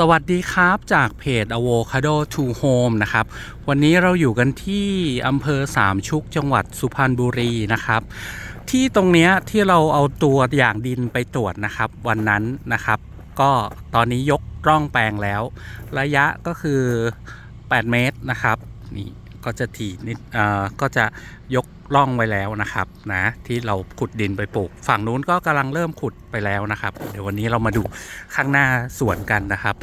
สวัสดีครับจากเพจ Avocado to Home นะครับ วันนี้เราอยู่กันที่อำเภอสามชุกจังหวัดสุพรรณบุรีนะครับ ที่ตรงเนี้ยที่เราเอาตัวอย่างดินไปตรวจนะครับ วันนั้นนะครับ ก็ตอนนี้ยกร่องแปลงแล้ว ระยะก็คือ 8 เมตรนะครับนี่ ก็จะถี่นิดเอ่อก็จะยกร่องไว้แล้วนะครับนะที่เราขุดดินไปปลูก ฝั่งนู้นก็กำลังเริ่มขุดไปแล้วนะครับ เดี๋ยววันนี้เรามาดูข้างหน้าสวนกันนะครับ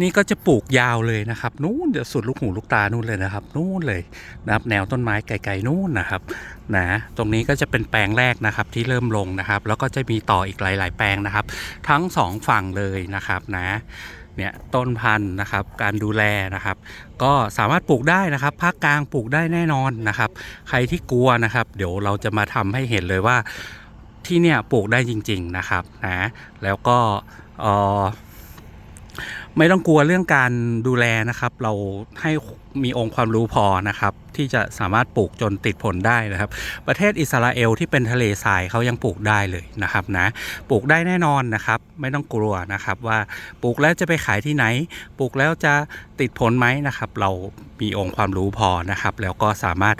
นี่ก็จะปลูกยาวเลยนะครับ นู่นเดี๋ยวสุดลูกหูลูกตานู่นเลยนะครับ นู่นเลยนะครับ แนวต้นไม้ไกลๆนู่นนะครับนะตรงนี้ก็จะเป็นแปลงแรกนะครับที่เริ่มลงนะครับ แล้วก็จะมีต่ออีกหลาย ๆ แปลงนะครับ ทั้งสองฝั่งเลยนะครับนะ เนี่ยต้นพันธุ์นะครับการดูแลนะครับ ก็สามารถปลูกได้นะครับภาคกลางปลูกได้แน่นอนนะครับ ใครที่กลัวนะครับ เดี๋ยวเราจะมาทำให้เห็นเลยว่าที่เนี่ยปลูกได้จริง ๆนะครับนะแล้วก็เอ่อ ไม่ต้องกลัวเรื่องการดูแลนะครับ เราให้มีองค์ความรู้พอนะครับ ที่จะสามารถปลูกจนติดผลได้นะครับ ประเทศอิสราเอลที่เป็นทะเลทรายเขายังปลูกได้เลยนะครับนะปลูกได้แน่นอนนะครับ ไม่ต้องกลัวนะครับว่าปลูกแล้วจะไปขายที่ไหน ปลูกแล้วจะติดผลไหมนะครับ เรามีองค์ความรู้พอนะครับ แล้วก็สามารถ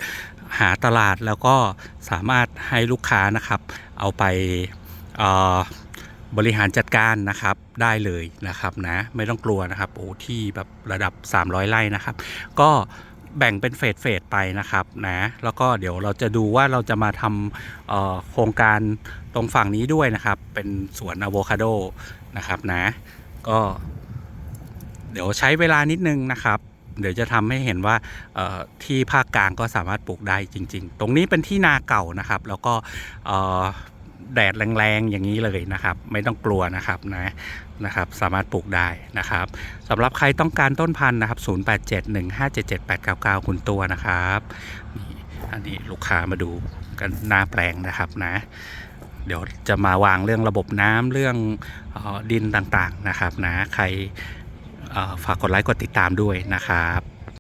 หาตลาดแล้วก็สามารถให้ลูกค้านะครับ เอาไปเอ่อ บริหารจัดการนะครับได้เลยนะครับนะไม่ต้องกลัวนะครับโอ้ที่แบบระดับ 300ไร่นะครับ ก็แบ่งเป็นเฟสเฟสไปนะครับนะแล้วก็เดี๋ยวเราจะดูว่าเราจะมาทำโครงการตรงฝั่งนี้ด้วยนะครับ เป็นสวนอะโวคาโดนะครับนะก็เดี๋ยวใช้เวลานิดนึงนะครับ เดี๋ยวจะทำให้เห็นว่าที่ภาคกลางก็สามารถปลูกได้จริง ๆ ตรงนี้เป็นที่นาเก่านะครับ แล้วก็เแดดแรงๆอย่างนี้เลยนะครับ ไม่ต้องกลัวนะครับนะนะครับสามารถปลูกได้นะครับสำหรับใครต้องการต้นพันธุ์นะครับ 0871577899 คุณตัวนะครับนี่อันนี้ลูกค้ามาดูกันหน้าแปลงนะครับนะ เดี๋ยวจะมาวางเรื่องระบบน้ำเรื่องออดินต่างๆนะครับนะใครฝากกดไลค์กดติดตามด้วยนะครับ